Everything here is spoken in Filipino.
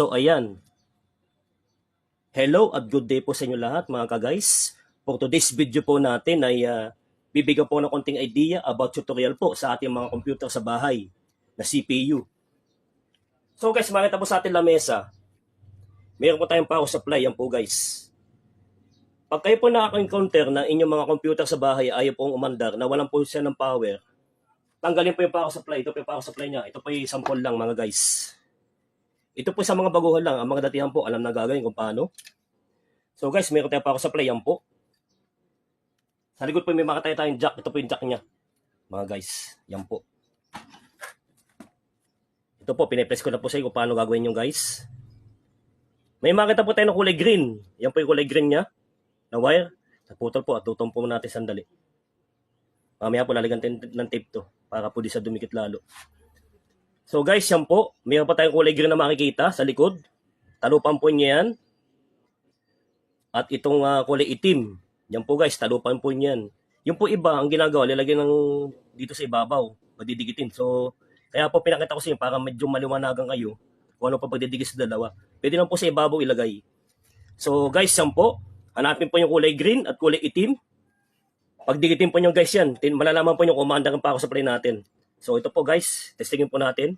So ayan. Hello at good day po sa inyo lahat mga ka-guys. For today's video po natin ay ah, bibigyan po ng konting idea about tutorial po sa ating mga computer sa bahay na CPU. So guys, makita po sa ating lamesa. Meron po tayong power supply. Yan po guys. Pag kayo po nakaka-encounter na inyong mga computer sa bahay ayaw pong umandar na walang po siya ng power, tanggalin po yung power supply. Ito po yung power supply niya. Ito po yung sample lang mga guys. Ito po sa mga baguhan lang. Ang mga datihan po, alam na gagawin kung paano. So guys, meron tayong power supply. Yan po. Sa likod po may makataya tayong jack. Ito po yung jack niya. Mga guys. Yan po. Ito po, pinipress ko na po sa kung paano gagawin yung guys. May makita po tayo ng kulay green. Yan po yung kulay green niya. Na wire. Naputol po at tutong po natin sandali. Mamaya po lalagyan tayo ng tape to para po di sa dumikit lalo. So guys, yan po. Mayroon pa tayong kulay green na makikita sa likod. Talupan po niya yan. At itong ah, kulay itim. Yan po guys, talupan po niyan. Yung po iba, ang ginagawa, lalagyan ng dito sa ibabaw. Pagdidigitin. So, kaya po pinakita ko sa inyo para medyo maliwanagan kayo kung ano pa pagdidikit sa dalawa. Pwede lang po sa ibabaw ilagay. So guys, yan po. Hanapin po yung kulay green at kulay itim. Pagdikitin po nyo guys yan, malalaman po nyo kung umanda pa ako sa play natin. So ito po guys, testingin po natin.